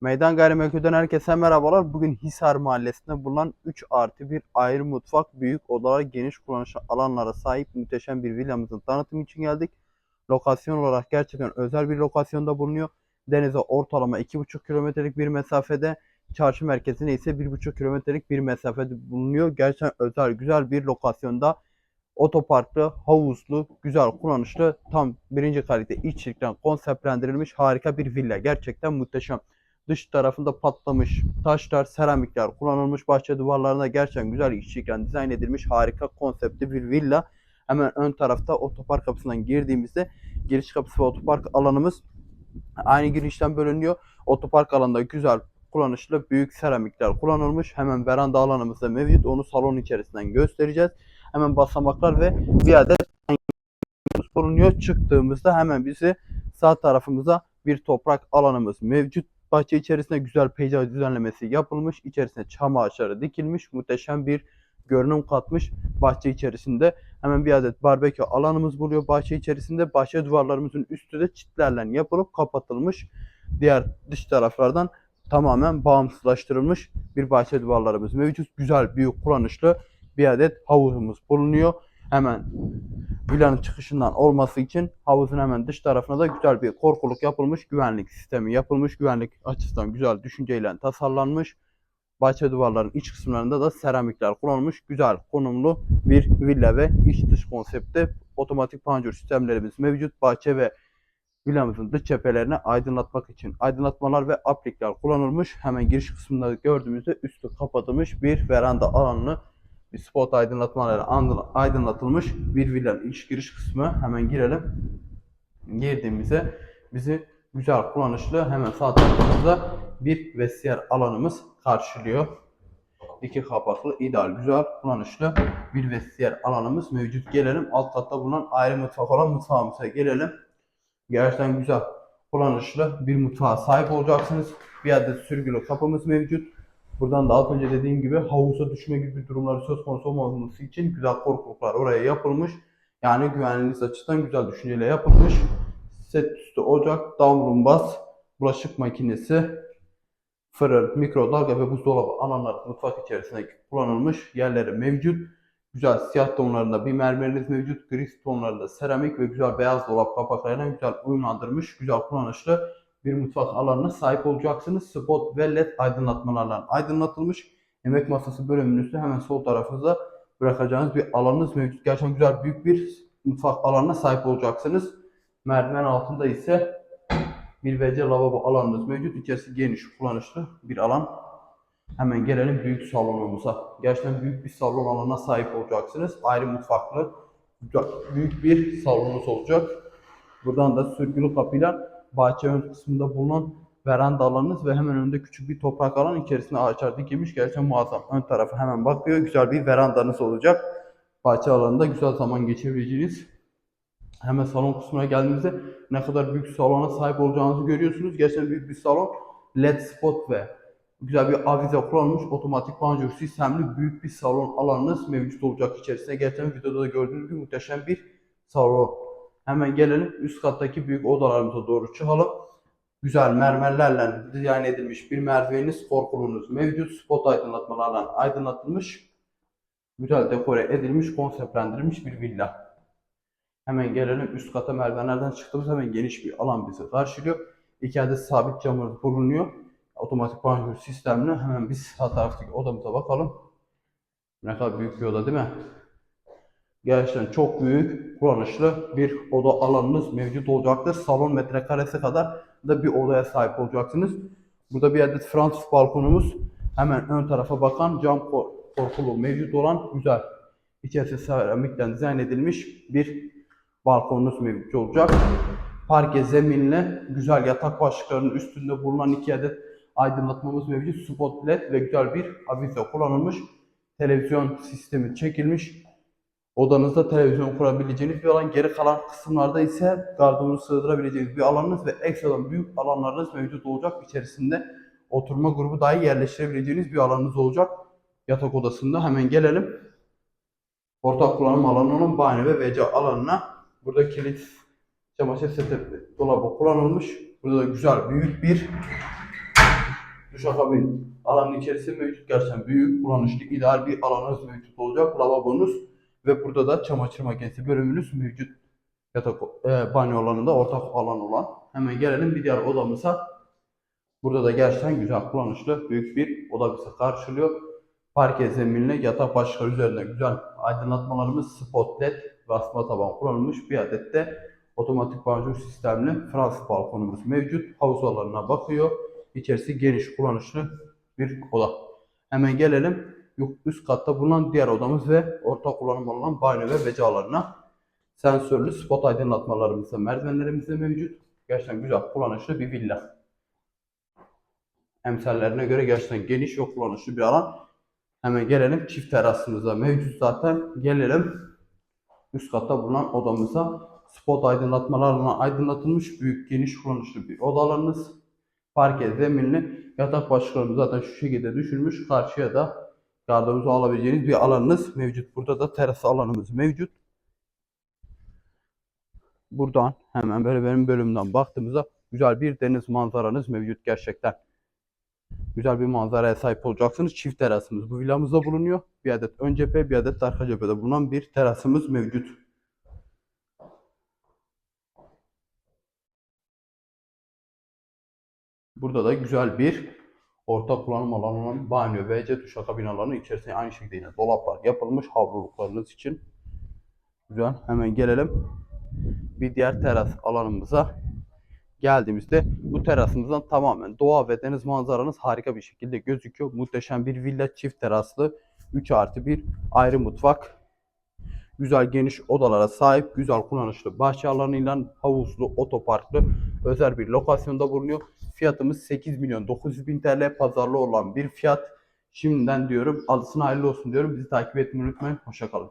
Meydan Gayrimenkul'den herkese merhabalar. Bugün Hisar Mahallesi'nde bulunan 3 artı 1 ayrı mutfak, büyük odalar, geniş kullanışlı alanlara sahip muhteşem bir villamızın tanıtımı için geldik. Lokasyon olarak gerçekten özel bir lokasyonda bulunuyor. Denize ortalama 2,5 kilometrelik bir mesafede, çarşı merkezine ise 1,5 kilometrelik bir mesafede bulunuyor. Gerçekten özel, güzel bir lokasyonda otoparklı, havuzlu, güzel, kullanışlı, tam birinci kalite içerikten konseptlendirilmiş harika bir villa. Gerçekten muhteşem. Dış tarafında patlamış taşlar, seramikler kullanılmış. Bahçe duvarlarına gerçekten güzel işçilikten dizayn edilmiş harika konseptli bir villa. Hemen ön tarafta otopark kapısından girdiğimizde giriş kapısı ve otopark alanımız aynı girişten bölünüyor. Otopark alanında güzel kullanışlı büyük seramikler kullanılmış. Hemen veranda alanımız da mevcut. Onu salon içerisinden göstereceğiz. Hemen basamaklar ve bir adet bulunuyor. Çıktığımızda hemen bizi sağ tarafımıza bir toprak alanımız mevcut. Bahçe içerisinde güzel peyzaj düzenlemesi yapılmış. İçerisine çam ağaçları dikilmiş. Muhteşem bir görünüm katmış bahçe içerisinde. Hemen bir adet barbekü alanımız buluyor bahçe içerisinde. Bahçe duvarlarımızın üstü de çitlerle yapılıp kapatılmış. Diğer dış taraflardan tamamen bağımsızlaştırılmış bir bahçe duvarlarımız mevcut. Güzel, büyük, kullanışlı bir adet havuzumuz bulunuyor. Hemen villanın çıkışından olması için havuzun hemen dış tarafına da güzel bir korkuluk yapılmış, güvenlik sistemi yapılmış, güvenlik açısından güzel düşünceyle tasarlanmış. Bahçe duvarların iç kısımlarında da seramikler kullanılmış, güzel konumlu bir villa ve iç dış konsepte otomatik panjur sistemlerimiz mevcut. Bahçe ve villamızın dış cephelerini aydınlatmak için aydınlatmalar ve aplikler kullanılmış. Hemen giriş kısmında gördüğümüzde üstü kapatılmış bir veranda alanını bir spot aydınlatmalarla andın- aydınlatılmış bir villanın iç giriş kısmı. Hemen girelim. Girdiğimizde bizi güzel kullanışlı hemen sağ tarafımızda bir vestiyer alanımız karşılıyor. İki kapaklı, ideal, güzel, kullanışlı bir vestiyer alanımız mevcut. Gelelim alt katta bulunan ayrı mutfak olan mutfağımıza gelelim. Gerçekten güzel, kullanışlı bir mutfağa sahip olacaksınız. Bir adet sürgülü kapımız mevcut. Buradan da az önce dediğim gibi havuza düşme gibi durumları söz konusu olmaması için güzel korkuluklar oraya yapılmış. Yani güvenliğiniz açısından güzel düşünceyle yapılmış. Set üstü ocak, davlumbaz, bulaşık makinesi, fırın, mikrodalga ve buzdolabı alanlar mutfak içerisinde kullanılmış yerleri mevcut. Güzel siyah tonlarında bir mermeriniz mevcut. Gri tonlarında seramik ve güzel beyaz dolap kapaklarına güzel uyumlandırmış, güzel kullanışlı bir mutfak alanına sahip olacaksınız. Spot ve led aydınlatmalarla aydınlatılmış. Yemek masası bölümünün üstü hemen sol tarafınızda bırakacağınız bir alanınız mevcut. Gerçekten güzel büyük bir mutfak alanına sahip olacaksınız. Merdiven altında ise bir WC lavabo alanınız mevcut. İçerisi geniş, kullanışlı bir alan. Hemen gelelim büyük salonumuza. Gerçekten büyük bir salon alanına sahip olacaksınız. Ayrı mutfaklı, büyük bir salonunuz olacak. Buradan da sürgülü kapıyla bahçe ön kısmında bulunan veranda alanınız ve hemen önünde küçük bir toprak alan içerisinde ağaçlar dikilmiş. Gerçekten muazzam. Ön tarafı hemen bakıyor. Güzel bir verandanız olacak. Bahçe alanında güzel zaman geçirebileceğiniz Hemen salon kısmına geldiğimizde ne kadar büyük salona sahip olacağınızı görüyorsunuz. Gerçekten büyük bir salon. LED spot ve güzel bir avize kullanılmış otomatik panjur sistemli büyük bir salon alanınız mevcut olacak içerisinde. Gerçekten videoda da gördüğünüz gibi muhteşem bir salon. Hemen gelelim üst kattaki büyük odalarımıza doğru çıkalım. Güzel mermerlerle dizayn edilmiş bir merdiveniniz, korkulunuz mevcut. Spot aydınlatmalarla aydınlatılmış. Güzel dekore edilmiş, konseptlendirilmiş bir villa. Hemen gelelim üst kata merdivenlerden çıktığımız hemen geniş bir alan bizi karşılıyor. İki adet sabit camımız bulunuyor. Otomatik panjur sistemli. Hemen biz sağ taraftaki odamıza bakalım. Ne kadar büyük bir oda değil mi? Gerçekten çok büyük, kullanışlı bir oda alanınız mevcut olacaktır. Salon metrekaresi kadar da bir odaya sahip olacaksınız. Burada bir adet Fransız balkonumuz. Hemen ön tarafa bakan cam kor- korkulu mevcut olan güzel. İçerisi seramikten dizayn edilmiş bir balkonunuz mevcut olacak. Parke zeminle güzel yatak başlıklarının üstünde bulunan iki adet aydınlatmamız mevcut. Spot led ve güzel bir avize kullanılmış. Televizyon sistemi çekilmiş. Odanızda televizyon kurabileceğiniz bir alan. Geri kalan kısımlarda ise gardırobu sığdırabileceğiniz bir alanınız ve ekstradan büyük alanlarınız mevcut olacak. İçerisinde oturma grubu dahi yerleştirebileceğiniz bir alanınız olacak. Yatak odasında hemen gelelim. Ortak kullanım alanı olan banyo ve WC alanına Burada kilit çamaşır seti dolabı kullanılmış. Burada da güzel büyük bir Duşakabin alanın içerisinde mevcut. Gerçekten büyük, kullanışlı, ideal bir alanınız mevcut olacak. Lavabonuz ve burada da çamaşır makinesi bölümünüz mevcut. Yatak e, banyo alanında ortak alan olan. Hemen gelelim bir diğer odamıza. Burada da gerçekten güzel, kullanışlı, büyük bir oda bizi karşılıyor. Parke zeminli yatak başlıkları üzerinde güzel aydınlatmalarımız spot led ve asma taban kullanılmış. Bir adet de otomatik panjur sistemli Fransız balkonumuz mevcut. Havuz alanına bakıyor. İçerisi geniş, kullanışlı bir oda. Hemen gelelim üst katta bulunan diğer odamız ve ortak kullanım olan banyo ve bece alanına. Sensörlü spot aydınlatmalarımız da merdivenlerimiz de mevcut. Gerçekten güzel, kullanışlı bir villa. Emsallerine göre gerçekten geniş ve kullanışlı bir alan. Hemen gelelim çift terasımıza mevcut zaten. Gelelim üst katta bulunan odamıza. Spot aydınlatmalarla aydınlatılmış büyük geniş kullanışlı bir odalarınız. Parke zeminli yatak başlıklarımız zaten şu şekilde düşürmüş. Karşıya da gardırobunuzu alabileceğiniz bir alanınız mevcut. Burada da teras alanımız mevcut. Buradan hemen böyle benim bölümden baktığımızda güzel bir deniz manzaranız mevcut gerçekten. Güzel bir manzaraya sahip olacaksınız. Çift terasımız bu villamızda bulunuyor. Bir adet ön cephe, bir adet de arka cephede bulunan bir terasımız mevcut. Burada da güzel bir ortak kullanım alanı olan banyo, WC, duşakabin alanı içerisinde aynı şekilde yine dolaplar yapılmış havluluklarınız için. Güzel. Hemen gelelim bir diğer teras alanımıza geldiğimizde bu terasımızdan tamamen doğa ve deniz manzaranız harika bir şekilde gözüküyor. Muhteşem bir villa çift teraslı 3 artı 1 ayrı mutfak. Güzel geniş odalara sahip, güzel kullanışlı bahçe alanıyla havuzlu, otoparklı özel bir lokasyonda bulunuyor. Fiyatımız 8 milyon 900 bin TL pazarlı olan bir fiyat. Şimdiden diyorum alısına hayırlı olsun diyorum. Bizi takip etmeyi unutmayın. Hoşçakalın.